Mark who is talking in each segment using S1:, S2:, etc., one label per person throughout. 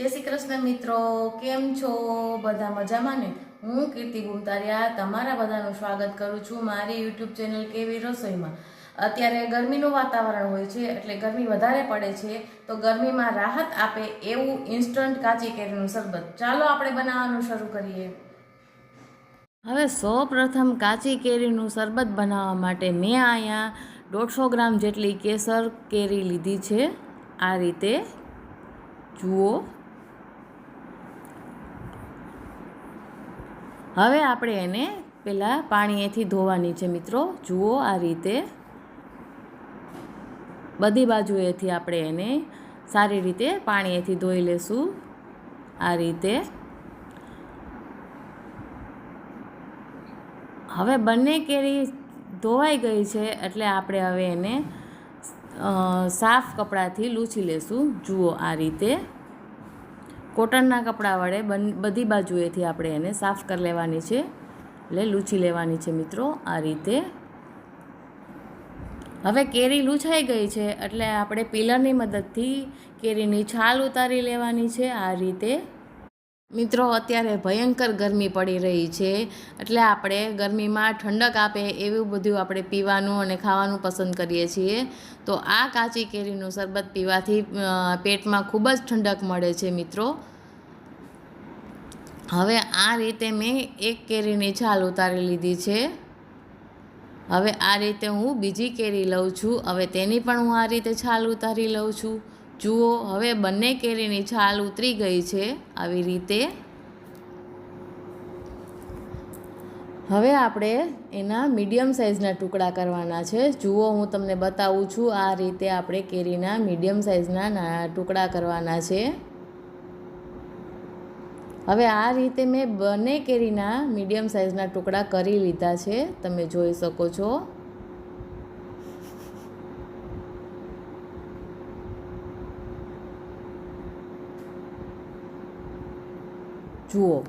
S1: જય શ્રી કૃષ્ણ મિત્રો, કેમ છો? બધા મજામાં ને? હું કીર્તિ ગુમતારિયા, તમારા બધાનું સ્વાગત કરું છું મારી યુટ્યુબ ચેનલ કેવી રસોઈમાં. અત્યારે ગરમીનું વાતાવરણ હોય છે, એટલે ગરમી વધારે પડે છે, તો ગરમીમાં રાહત આપે એવું ઇન્સ્ટન્ટ કાચી કેરીનું શરબત. ચાલો આપણે બનાવવાનું શરૂ કરીએ. હવે સૌપ્રથમ કાચી કેરીનું શરબત બનાવવા માટે મેં અહીંયા દોઢસો ગ્રામ જેટલી કેસર કેરી લીધી છે. આ રીતે જુઓ. હવે આપણે એને પહેલાં પાણીએથી ધોવાની છે મિત્રો. જુઓ આ રીતે. બધી બાજુએથી આપણે એને સારી રીતે પાણીએથી ધોઈ લેશું. આ રીતે. હવે બંને કેરી ધોવાઈ ગઈ છે એટલે આપણે હવે એને સાફ કપડાથી લૂછી લેશું. જુઓ આ રીતે. કોટનના કપડા વડે બન, બધી બાજુએથી આપણે એને સાફ કરી લેવાની છે. એટલે લૂછી લેવાની છે મિત્રો આ રીતે. હવે કેરી લૂછાઈ ગઈ છે એટલે આપણે પિલરની મદદથી કેરીની છાલ ઉતારી લેવાની છે આ રીતે. મિત્રો, અત્યારે ભયંકર ગરમી પડી રહી છે. એટલે આપણે ગરમીમાં ઠંડક આપે એવું બધું આપણે પીવાનું અને ખાવાનું પસંદ કરીએ છીએ. તો આ કાચી કેરીનું શરબત પીવાથી પેટમાં ખૂબ જ ઠંડક મળે છે મિત્રો. હવે આ રીતે મેં એક કેરીની છાલ ઉતારી લીધી છે. હવે આ રીતે હું બીજી કેરી લઉં છું. હવે તેની પણ હું આ રીતે છાલ ઉતારી લઉં છું. જુઓ, હવે બંને કેરીની છાલ ઉતરી ગઈ છે આવી રીતે. હવે આપણે એના મીડિયમ સાઇઝના ટુકડા કરવાના છે. જુઓ, હું તમને બતાવું છું આ રીતે આપણે કેરીના મીડિયમ સાઇઝના ટુકડા કરવાના છે. હવે આ રીતે મેં બંને કેરીના મીડિયમ સાઇઝના ટુકડા કરી લીધા છે. તમે જોઈ શકો છો. જુઓ.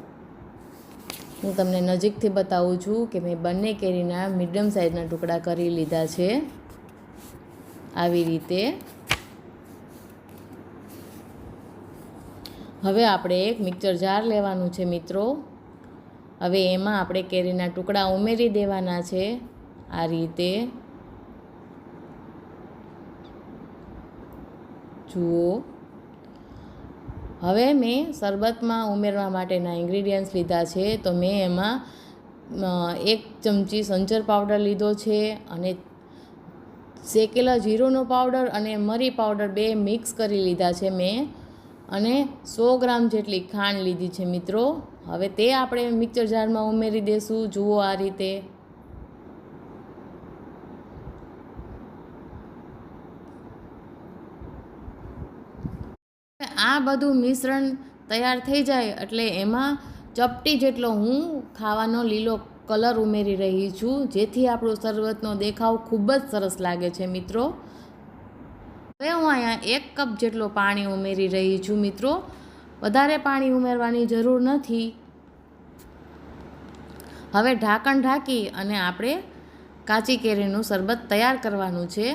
S1: હું તમને નજીકથી બતાવું છું કે મેં બંને કેરીના મીડિયમ સાઇઝના ટુકડા કરી લીધા છે. આવી રીતે. હવે આપણે એક મિક્સર જાર લેવાનું છે મિત્રો. હવે એમાં આપણે કેરીના ટુકડા ઉમેરી દેવાના છે. આ રીતે. જુઓ. હવે મેં શરબતમાં ઉમેરવા માટેના ઇન્ગ્રીડિયન્ટ્સ લીધા છે, તો મેં એમાં એક ચમચી સંચર પાવડર લીધો છે અને શેકેલા જીરુંનો પાવડર અને મરી પાવડર બે મિક્સ કરી લીધા છે મેં અને સો ગ્રામ જેટલી ખાંડ લીધી છે મિત્રો. હવે તે આપણે મિક્સર જારમાં ઉમેરી દેશું. જુઓ આ રીતે. આ બધું મિશ્રણ તૈયાર થઈ જાય એટલે એમાં ચપટી જેટલો હું ખાવાનો લીલો કલર ઉમેરી રહી છું, જેથી આપણો શરબતનો દેખાવ ખૂબ જ સરસ લાગે છે મિત્રો. હવે હું અહીંયા એક કપ જેટલો પાણી ઉમેરી રહી છું મિત્રો. વધારે પાણી ઉમેરવાની જરૂર નથી. હવે ઢાંકણ ઢાંકી અને આપણે કાચી કેરીનું શરબત તૈયાર કરવાનું છે.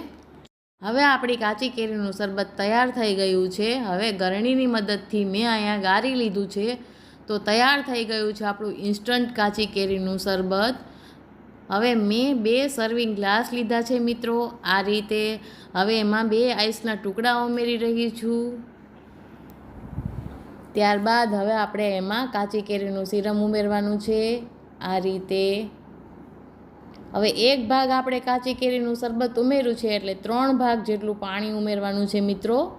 S1: હવે આપણી કાચી કેરીનું શરબત તૈયાર થઈ ગયું છે. હવે ગરણીની મદદથી મેં અહીંયા ગારી લીધું છે. તો તૈયાર થઈ ગયું છે આપણું ઇન્સ્ટન્ટ કાચી કેરીનું શરબત. હવે મેં બે સર્વિંગ ગ્લાસ લીધા છે મિત્રો. આ રીતે હવે એમાં બે આઈસના ટુકડા ઉમેરી રહી છું. ત્યારબાદ હવે આપણે એમાં કાચી કેરીનું સિરમ ઉમેરવાનું છે. આ રીતે હવે એક ભાગ આપણે કાચી કેરીનું શરબત ઉમેર્યું છે એટલે ત્રણ ભાગ જેટલું પાણી ઉમેરવાનું છે મિત્રો.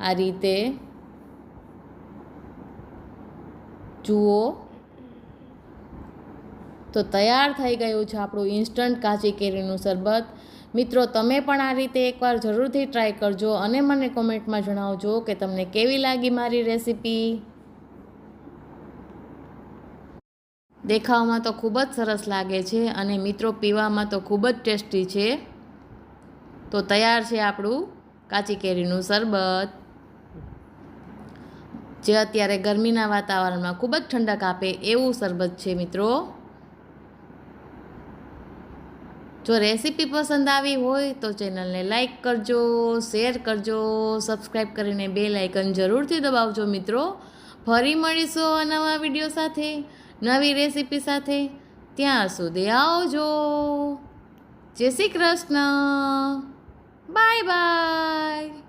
S1: આ રીતે જુઓ. તો તૈયાર થઈ ગયું છે આપણું ઇન્સ્ટન્ટ કાચી કેરીનું શરબત. મિત્રો, તમે પણ આ રીતે એકવાર જરૂરથી ટ્રાય કરજો અને મને કોમેન્ટમાં જણાવજો કે તમને કેવી લાગી મારી રેસીપી દેખાવમાં તો ખૂબ જ સરસ લાગે છે અને મિત્રો, પીવામાં તો ખૂબ જ ટેસ્ટી છે. તો તૈયાર છે આપણું કાચી કેરીનું શરબત. જે અત્યારે ગરમીના વાતાવરણમાં ખૂબ જ ઠંડક આપે એવું શરબત છે, મિત્રો. જો રેસીપી પસંદ આવી હોય તો ચેનલને લાઇક કરજો, શેર કરજો સબસ્ક્રાઈબ કરીને બે લાઇકન જરૂરથી દબાવજો, મિત્રો. ફરી મળીશું નવા વીડિયો સાથે. નવી રેસીપી સાથે ત્યાં સુધી આવજો. જય શ્રી કૃષ્ણ. Bye bye.